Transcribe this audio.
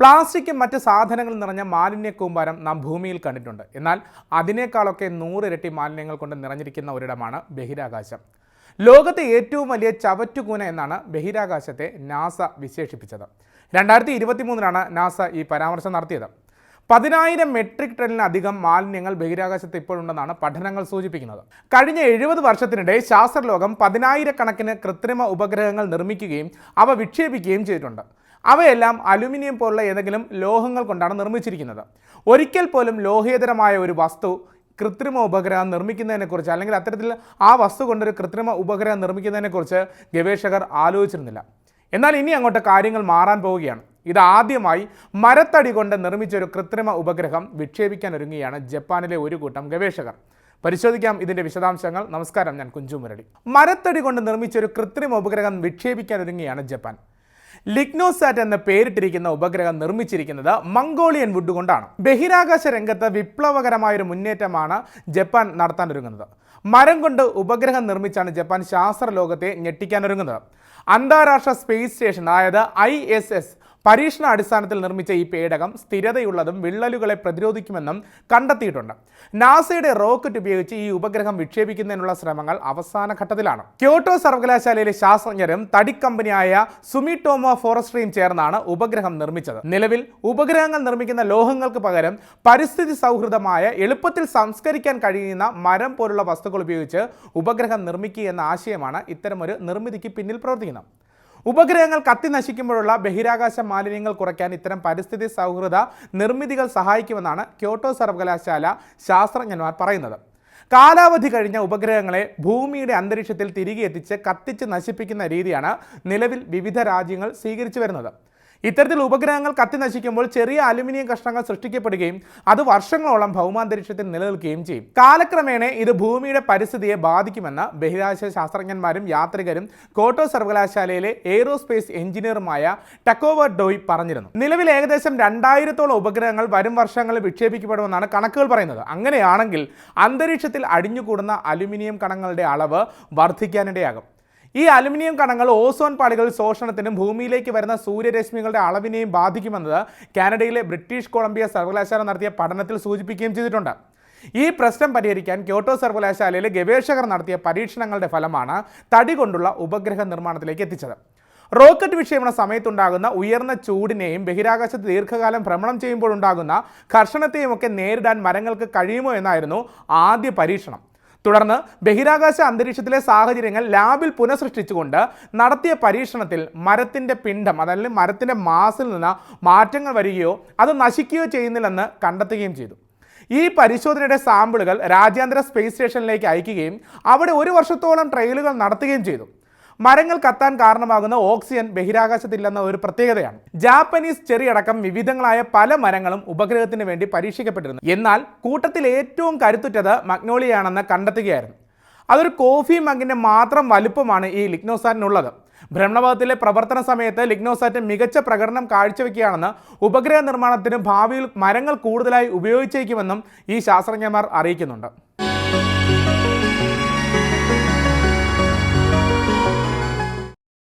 പ്ലാസ്റ്റിക്കും മറ്റ് സാധനങ്ങൾ നിറഞ്ഞ മാലിന്യ കൂമ്പാരം നാം ഭൂമിയിൽ കണ്ടിട്ടുണ്ട്. എന്നാൽ അതിനേക്കാളൊക്കെ നൂറിരട്ടി മാലിന്യങ്ങൾ കൊണ്ട് നിറഞ്ഞിരിക്കുന്ന ഒരിടമാണ് ബഹിരാകാശം. ലോകത്തെ ഏറ്റവും വലിയ ചവറ്റുകൂന എന്നാണ് ബഹിരാകാശത്തെ നാസ വിശേഷിപ്പിച്ചത്. രണ്ടായിരത്തി ഇരുപത്തി മൂന്നിലാണ് നാസ ഈ പരാമർശം നടത്തിയത്. പതിനായിരം മെട്രിക് ടണ്ണിലധികം മാലിന്യങ്ങൾ ബഹിരാകാശത്ത് ഇപ്പോഴുണ്ടെന്നാണ് പഠനങ്ങൾ സൂചിപ്പിക്കുന്നത്. കഴിഞ്ഞ എഴുപത് വർഷത്തിനിടെ ശാസ്ത്രലോകം പതിനായിരക്കണക്കിന് കൃത്രിമ ഉപഗ്രഹങ്ങൾ നിർമ്മിക്കുകയും അവ വിക്ഷേപിക്കുകയും ചെയ്തിട്ടുണ്ട്. അവയെല്ലാം അലുമിനിയം പോലുള്ള ഏതെങ്കിലും ലോഹങ്ങൾ കൊണ്ടാണ് നിർമ്മിച്ചിരിക്കുന്നത്. ഒരിക്കൽ പോലും ലോഹേതരമായ ഒരു വസ്തു കൃത്രിമ ഉപഗ്രഹം നിർമ്മിക്കുന്നതിനെക്കുറിച്ച് അല്ലെങ്കിൽ അത്തരത്തിൽ ആ വസ്തു കൊണ്ടൊരു കൃത്രിമ ഉപഗ്രഹം നിർമ്മിക്കുന്നതിനെക്കുറിച്ച് ഗവേഷകർ ആലോചിച്ചിരുന്നില്ല. എന്നാൽ ഇനി അങ്ങോട്ട് കാര്യങ്ങൾ മാറാൻ പോവുകയാണ്. ഇതാദ്യമായി മരത്തടി കൊണ്ട് നിർമ്മിച്ച ഒരു കൃത്രിമ ഉപഗ്രഹം വിക്ഷേപിക്കാൻ ഒരുങ്ങുകയാണ് ജപ്പാനിലെ ഒരു കൂട്ടം ഗവേഷകർ. പരിശോധിക്കാം ഇതിന്റെ വിശദാംശങ്ങൾ. നമസ്കാരം ഞാൻ കുഞ്ചു മുരളി. മരത്തടി കൊണ്ട് നിർമ്മിച്ച ഒരു കൃത്രിമ ഉപഗ്രഹം വിക്ഷേപിക്കാൻ ഒരുങ്ങുകയാണ് ജപ്പാൻ. ലിഗ്നോസാറ്റ് എന്ന പേരിട്ടിരിക്കുന്ന ഉപഗ്രഹം നിർമ്മിച്ചിരിക്കുന്നത് മംഗോളിയൻ വുഡ് കൊണ്ടാണ്. ബഹിരാകാശ രംഗത്ത് വിപ്ലവകരമായ ഒരു മുന്നേറ്റമാണ് ജപ്പാൻ നടത്താനൊരുങ്ങുന്നത്. മരം കൊണ്ട് ഉപഗ്രഹം നിർമ്മിച്ചാണ് ജപ്പാൻ ശാസ്ത്ര ലോകത്തെ ഞെട്ടിക്കാനൊരുങ്ങുന്നത്. അന്താരാഷ്ട്ര സ്പേസ് സ്റ്റേഷൻ അതായത് ഐ എസ് എസ് പരീക്ഷണ അടിസ്ഥാനത്തിൽ നിർമ്മിച്ച ഈ പേടകം സ്ഥിരതയുള്ളതും വിള്ളലുകളെ പ്രതിരോധിക്കുമെന്നും കണ്ടെത്തിയിട്ടുണ്ട്. നാസയുടെ റോക്കറ്റ് ഉപയോഗിച്ച് ഈ ഉപഗ്രഹം വിക്ഷേപിക്കുന്നതിനുള്ള ശ്രമങ്ങൾ അവസാന ഘട്ടത്തിലാണ്. ക്യോട്ടോ സർവകലാശാലയിലെ ശാസ്ത്രജ്ഞരും തടിക്കമ്പനിയായ സുമിറ്റോമോ ഫോറസ്ട്രിയും ചേർന്നാണ് ഉപഗ്രഹം നിർമ്മിച്ചത്. നിലവിൽ ഉപഗ്രഹങ്ങൾ നിർമ്മിക്കുന്ന ലോഹങ്ങൾക്ക് പകരം പരിസ്ഥിതി സൗഹൃദമായ എളുപ്പത്തിൽ സംസ്കരിക്കാൻ കഴിയുന്ന മരം പോലുള്ള വസ്തുക്കൾ ഉപയോഗിച്ച് ഉപഗ്രഹം നിർമ്മിക്കുക എന്ന ആശയമാണ് ഇത്തരമൊരു നിർമ്മിതിക്ക് പിന്നിൽ പ്രവർത്തിക്കുന്നത്. ഉപഗ്രഹങ്ങൾ കത്തി നശിക്കുമ്പോഴുള്ള ബഹിരാകാശ മാലിന്യങ്ങൾ കുറയ്ക്കാൻ ഇത്തരം പരിസ്ഥിതി സൗഹൃദ നിർമ്മിതികൾ സഹായിക്കുമെന്നാണ് ക്യോട്ടോ സർവകലാശാല ശാസ്ത്രജ്ഞന്മാർ പറയുന്നത്. കാലാവധി കഴിഞ്ഞ ഉപഗ്രഹങ്ങളെ ഭൂമിയുടെ അന്തരീക്ഷത്തിൽ തിരികെ എത്തിച്ച് കത്തിച്ച് നശിപ്പിക്കുന്ന രീതിയാണ് നിലവിൽ വിവിധ രാജ്യങ്ങൾ സ്വീകരിച്ചു വരുന്നത്. ഇത്തരത്തിൽ ഉപഗ്രഹങ്ങൾ കത്തി നശിക്കുമ്പോൾ ചെറിയ അലുമിനിയം കഷ്ണങ്ങൾ സൃഷ്ടിക്കപ്പെടുകയും അത് വർഷങ്ങളോളം ഭൗമാന്തരീക്ഷത്തിൽ നിലനിൽക്കുകയും ചെയ്യും. കാലക്രമേണ ഇത് ഭൂമിയുടെ പരിസ്ഥിതിയെ ബാധിക്കുമെന്ന് ബഹിരാകാശ ശാസ്ത്രജ്ഞന്മാരും യാത്രികരും കോട്ടോ സർവകലാശാലയിലെ എയ്റോസ്പേസ് എഞ്ചിനീയറുമായ ടക്കോവർ ഡോയ് പറഞ്ഞിരുന്നു. നിലവിൽ ഏകദേശം രണ്ടായിരത്തോളം ഉപഗ്രഹങ്ങൾ വരും വർഷങ്ങളിൽ വിക്ഷേപിക്കപ്പെടുമെന്നാണ് കണക്കുകൾ പറയുന്നത്. അങ്ങനെയാണെങ്കിൽ അന്തരീക്ഷത്തിൽ അടിഞ്ഞുകൂടുന്ന അലുമിനിയം കണങ്ങളുടെ അളവ് വർദ്ധിക്കാനിടയാകും. ഈ അലുമിനിയം കണങ്ങൾ ഓസോൺ പാളികൾ ശോഷണത്തിനും ഭൂമിയിലേക്ക് വരുന്ന സൂര്യരശ്മികളുടെ അളവിനെയും ബാധിക്കുമെന്നത് കാനഡയിലെ ബ്രിട്ടീഷ് കൊളംബിയ സർവകലാശാല നടത്തിയ പഠനത്തിൽ സൂചിപ്പിക്കുകയും ചെയ്തിട്ടുണ്ട്. ഈ പ്രശ്നം പരിഹരിക്കാൻ ക്യോട്ടോ സർവകലാശാലയിലെ ഗവേഷകർ നടത്തിയ പരീക്ഷണങ്ങളുടെ ഫലമാണ് തടി കൊണ്ടുള്ള ഉപഗ്രഹ നിർമ്മാണത്തിലേക്ക് എത്തിച്ചത്. റോക്കറ്റ് വിക്ഷേപണ സമയത്തുണ്ടാകുന്ന ഉയർന്ന ചൂടിനെയും ബഹിരാകാശത്ത് ദീർഘകാലം ഭ്രമണം ചെയ്യുമ്പോഴുണ്ടാകുന്ന ഘർഷണത്തെയും ഒക്കെ നേരിടാൻ മരങ്ങൾക്ക് കഴിയുമോ എന്നായിരുന്നു ആദ്യ പരീക്ഷണം. തുടർന്ന് ബഹിരാകാശ അന്തരീക്ഷത്തിലെ സാഹചര്യങ്ങൾ ലാബിൽ പുനഃസൃഷ്ടിച്ചുകൊണ്ട് നടത്തിയ പരീക്ഷണത്തിൽ മരത്തിന്റെ പിണ്ഡം അതായത് മരത്തിന്റെ മാസിൽ നിന്ന് മാറ്റങ്ങൾ വരികയോ അത് നശിക്കുകയോ ചെയ്യുന്നില്ലെന്ന് കണ്ടെത്തുകയും ചെയ്തു. ഈ പരിശോധനയുടെ സാമ്പിളുകൾ രാജ്യാന്തര സ്പേസ് സ്റ്റേഷനിലേക്ക് അയക്കുകയും അവിടെ ഒരു വർഷത്തോളം ട്രയലുകൾ നടത്തുകയും ചെയ്തു. മരങ്ങൾ കത്താൻ കാരണമാകുന്ന ഓക്സിജൻ ബഹിരാകാശത്തില്ലെന്ന ഒരു പ്രത്യേകതയാണ്. ജാപ്പനീസ് ചെറിയടക്കം വിവിധങ്ങളായ പല മരങ്ങളും ഉപഗ്രഹത്തിന് വേണ്ടി പരീക്ഷിക്കപ്പെട്ടിരുന്നു. എന്നാൽ കൂട്ടത്തിൽ ഏറ്റവും കരുത്തുറ്റത് മഗ്നോളിയാണെന്ന് കണ്ടെത്തുകയായിരുന്നു. അതൊരു കോഫി മഗിന്റെ മാത്രം വലുപ്പമാണ് ഈ ലിഗ്നോസാറ്റിനുള്ളത്. ഭ്രമണപഥത്തിലെ പ്രവർത്തന സമയത്ത് ലിഗ്നോസാറ്റ് മികച്ച പ്രകടനം കാഴ്ചവെക്കുകയാണെന്ന് ഉപഗ്രഹ നിർമ്മാണത്തിന് ഭാവിയിൽ മരങ്ങൾ കൂടുതലായി ഉപയോഗിച്ചേക്കുമെന്നും ഈ ശാസ്ത്രജ്ഞന്മാർ അറിയിക്കുന്നുണ്ട്.